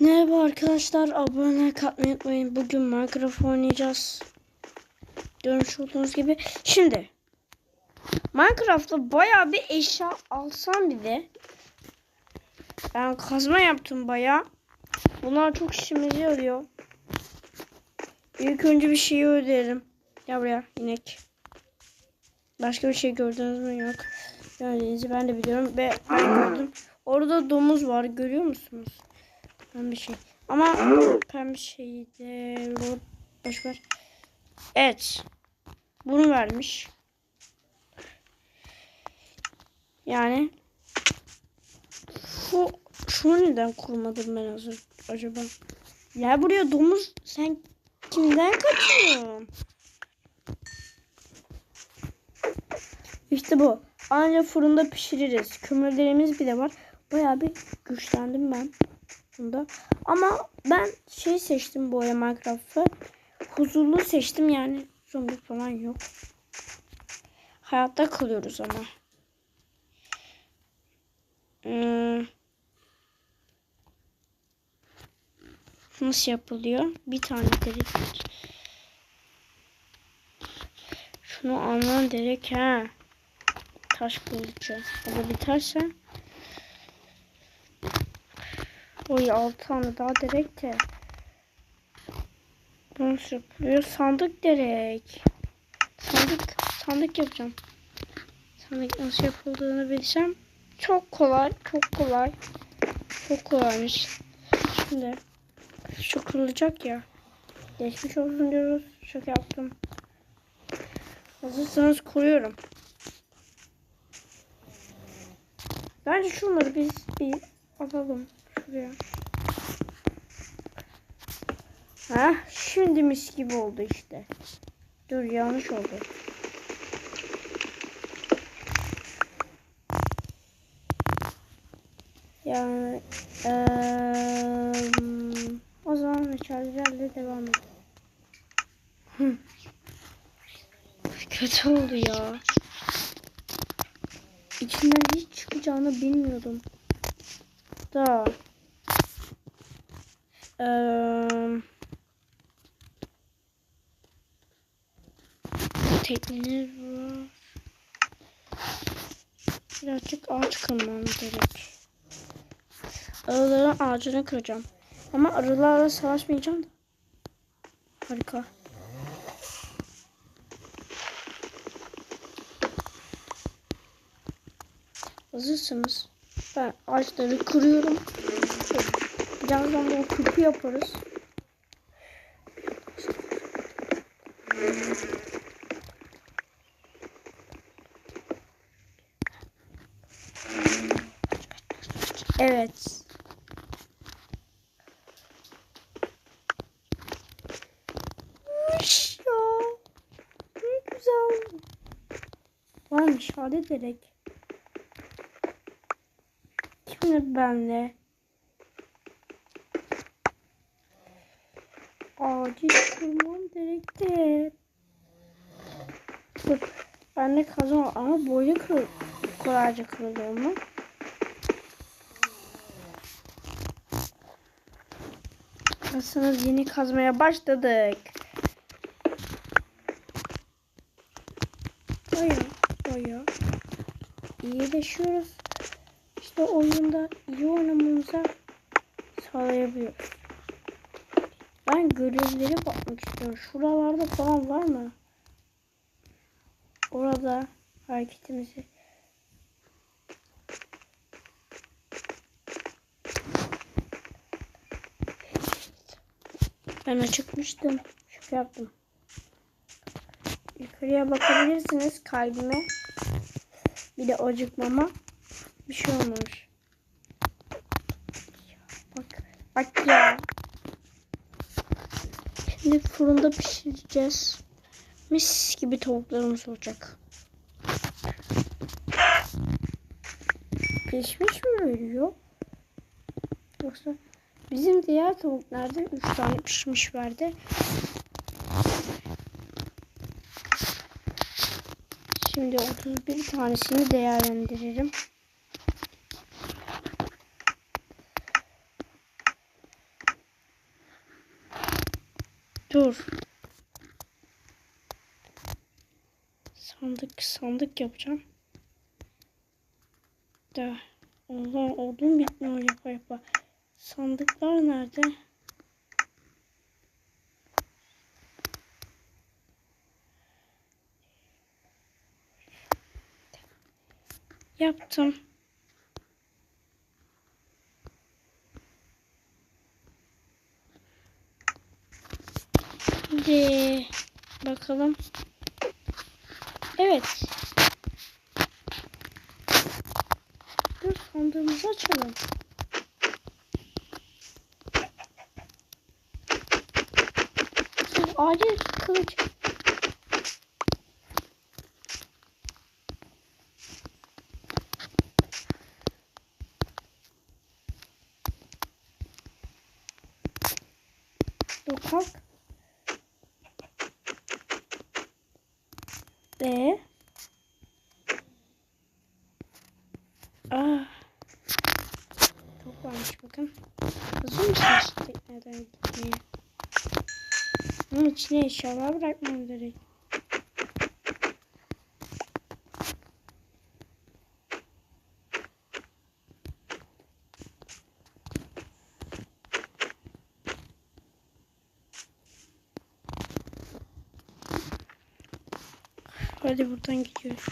Merhaba arkadaşlar, abone kalmayı unutmayın. Bugün Minecraft oynayacağız. Görmüş olduğunuz gibi. Şimdi Minecraft'ta bayağı bir eşya alsam bir de ben kazma yaptım bayağı. Bunlar çok işimize yarıyor. İlk önce bir şeyi ödeyelim. Gel buraya inek. Başka bir şey gördünüz mü? Yok. Gördüğünüzü ben de biliyorum ve ben gördüm. Orada domuz var görüyor musunuz? Pembe şey. Ama pembe şey de boş ver. Evet. Bunu vermiş. Yani şu şunu neden kurmadım ben hazır acaba? Ya buraya domuz sen kimden kaçıyorsun? İşte bu. Ancak fırında pişiririz. Kömürlerimiz bile var. Bayağı bir güçlendim ben bunda. Ama ben şey seçtim bu Minecraft'ı. Huzurlu seçtim yani zombi falan yok. Hayatta kalıyoruz ama. Hmm. Nasıl yapılıyor? Bir tane delik. Şunu almam gerek ha. Taş. O da biterse. Oy 6 tane daha direkt de. Nasıl yapılıyor? Sandık direkt. Sandık, sandık yapacağım. Sandık nasıl yapıldığını bilsem çok kolay, çok kolay. Çok kolaymış. Şimdi şu kırılacak ya. Geçmiş olsun diyoruz. Şaka yaptım. Hazırsanız kuruyorum. Bence şunları biz bir alalım şuraya. Ha, şimdi mis gibi oldu işte. Dur yanlış oldu. Yani eee, o zaman meşalelerle devam edelim. Kötü oldu ya. İçinden hiç çıkacağını bilmiyordum. Da. Var. Birazcık ağaç kırmam gerek. Arıların ağacını kıracağım. Ama arılarla savaşmayacağım da. Harika. Hazırsınız. Ben ağaçları kırıyorum. Birazdan da o küpü yaparız. Evet. Uş ya. Ne güzel. Varmış hadi direkt. Şimdi benle. Acil kurmam gerekti. Dur. Ben de kazan ama boyu kır kolayca kırılıyor mu? Nasılsınız? Yeni kazmaya başladık. Baya baya iyileşiyoruz. İşte oyunda iyi oynamamıza sağlayabiliyoruz. Ben görevlere bakmak istiyorum. Şuralarda falan var mı? Orada hareketimizi Ben acıkmıştım. Şaka yaptım. Yukarıya bakabilirsiniz kalbime. Bir de acıkmama. Bir şey olmamış. Bak. Bak ya. Şimdi fırında pişireceğiz. Mis gibi tavuklarımız olacak. Pişmiş mi veriyor? Yoksa bizim diğer tavuk nerede? 3 tane pişmiş verdi. Şimdi 31 tanesini değerlendiririm. Dur. Sandık sandık yapacağım. Da. Allah odun bitmiyor yapa yapa. Sandıklar nerede? Yaptım. Şimdi bakalım. Evet. Dur sandığımızı açalım. Acil kılıç. Dur kalk. Ve Ah. Çok varmış bakın. Hazır mısınız tekneden gitmeye? Bunun içine eşyalar bırakmam gerek. Hadi buradan gidiyoruz.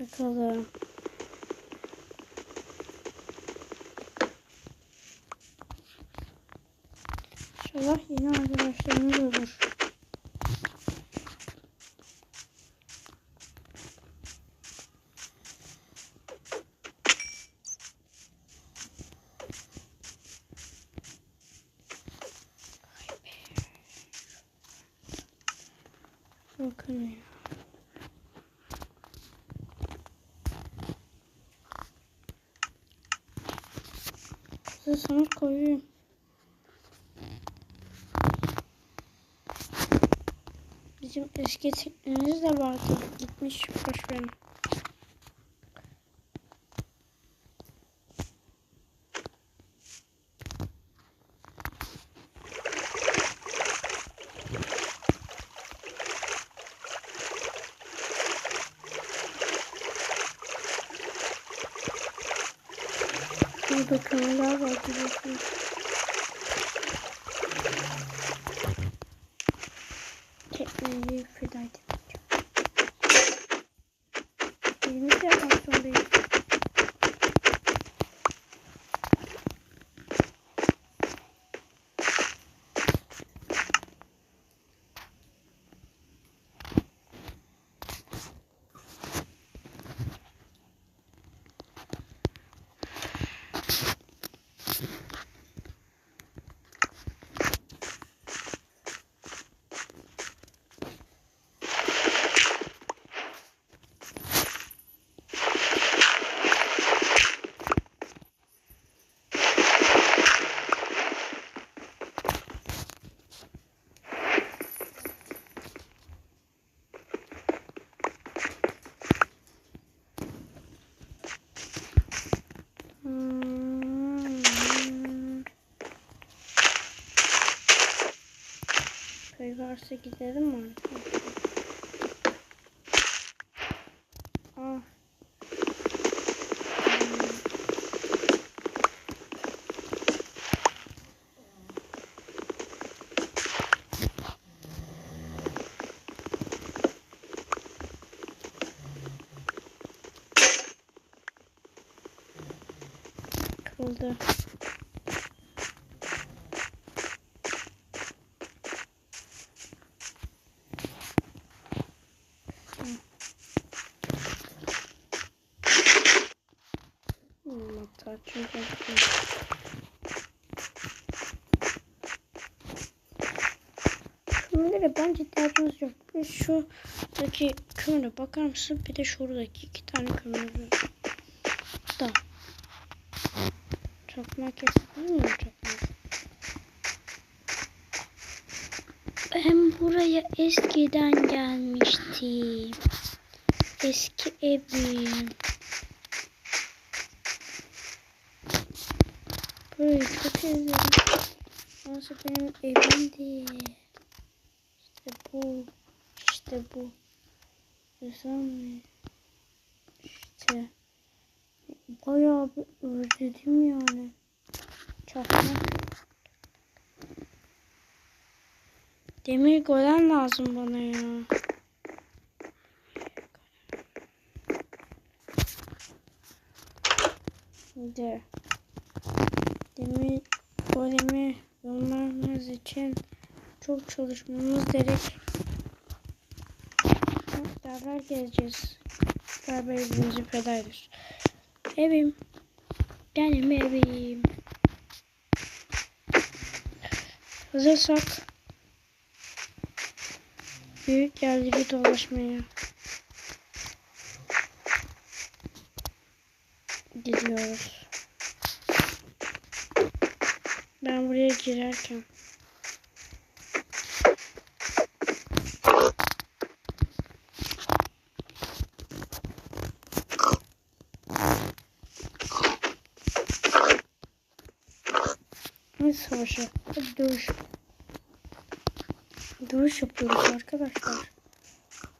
Bakalım. İnşallah yeni arkadaşlarımız olur. Bakın ya. Size sana koyayım. Bizim eski teknemiz de vardı. Gitmiş boş verin. Burada kanalar var biliyorsunuz. Feda edemeyeceğim. Yeni de yapmak varsa gidelim mi arkadaşlar? Ah. Çünkü Şunlara bence ihtiyacımız yok. Bir şuradaki kömüre bakar mısın? Bir de şuradaki iki tane kömür. Da. Çakmak yapayım mı çakmak? Ben buraya eskiden gelmiştim. Eski evim. Burayı çok özledim. Nasıl benim evimdi. bu. İşte bu. Güzel mi? İşte. Bayağı bir özledim yani. Çakmak. Demir golem lazım bana ya. Şimdi demir golemi bulmamız için çok çalışmamız gerek. Beraber gezeceğiz. Beraber evimizi feda ediyoruz. Evim. Benim evim. Hazırsak büyük yerleri dolaşmaya gidiyoruz. Ben buraya girerken Ne savaşı? Hadi dövüş. Dövüş yapıyoruz arkadaşlar.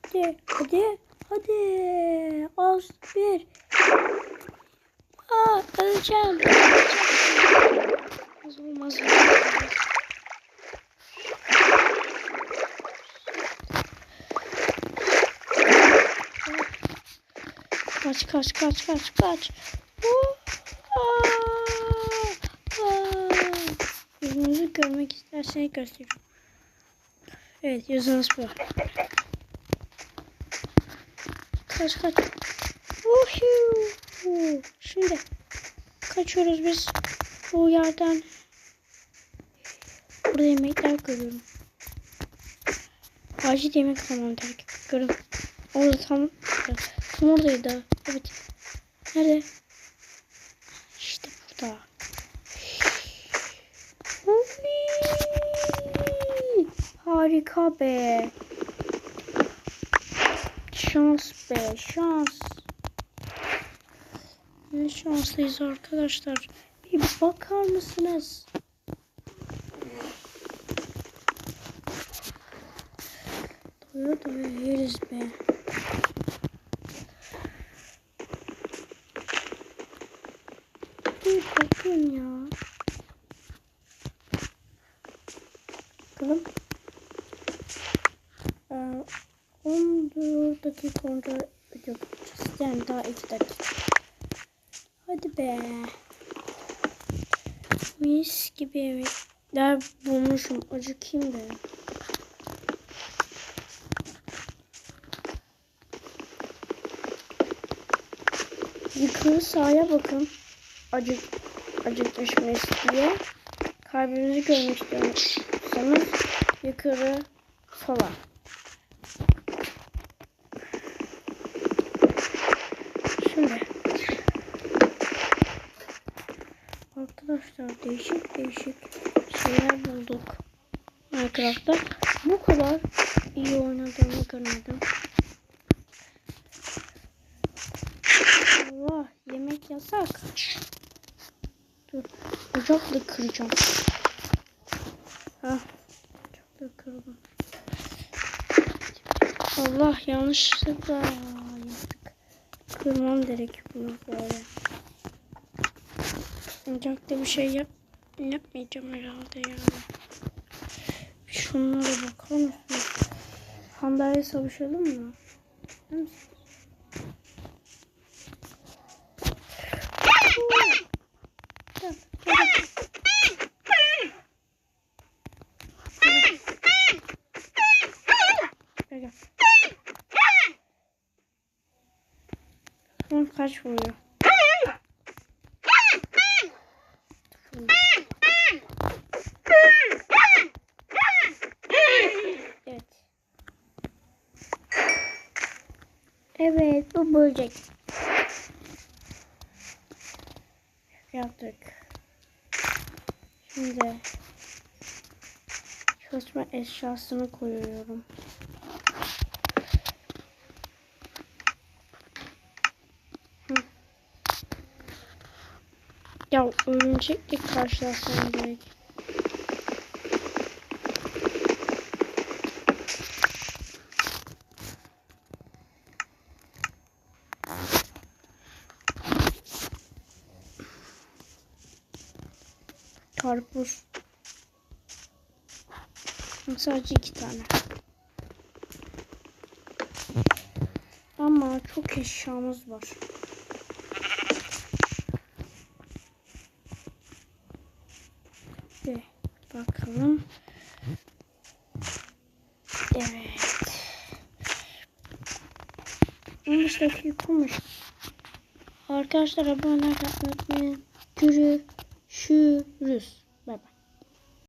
Hadi, hadi, hadi. Az bir. Aa, öleceğim. öleceğim. Az olmaz. Kaç kaç kaç kaç kaç. Yüzünüzü görmek isterseniz gösteriyorum. Evet yüzünüz bu. Kaç kaç. Uhu. Şimdi kaçıyoruz biz bu yerden. Burada yemekler görüyorum. Acil yemek almam gerek. Görün. Orada tam, tam oradaydı. Evet. Nerede? İşte burada. Uy! Harika be. Şans be şans. Ne şanslıyız arkadaşlar. Bir bakar mısınız? Doya doya yeriz be. Bir bakın ya. Bakalım. Ee, 14 dakika video yapacağız. Yani daha 2 dakika. Hadi be. Mis gibi yemekler bulmuşum. Acıkayım be. Yukarı sağa bakın. Acık acıkmışmış diye. Kalbinizi görmek istiyorsanız yukarı sola. Şimdi arkadaşlar değişik değişik şeyler bulduk Minecraft'ta. Bu kadar iyi oynadığımı görmedim. Allah yemek yasak. Dur ocakla kıracağım. Ah ocakla kırdım. Allah yanlışlıkla yaptık. Kırmam gerek bunu böyle. Ocakta bir şey yap yapmayacağım herhalde yani. Şunlara mısınız? Sandalye savuşalım mı? Değil misin? Gel, gel, gel. Bakalım kaç vuruyor. Evet. Evet bu böcek. Yaptık. Şimdi çalışma eşyasını koyuyorum. Örümcekle karşılaşsam gerek. Karpuz. Sadece iki tane. Ama çok eşyamız var. 15 dakika. Arkadaşlar abone olmayı unutmayın. Görüşürüz.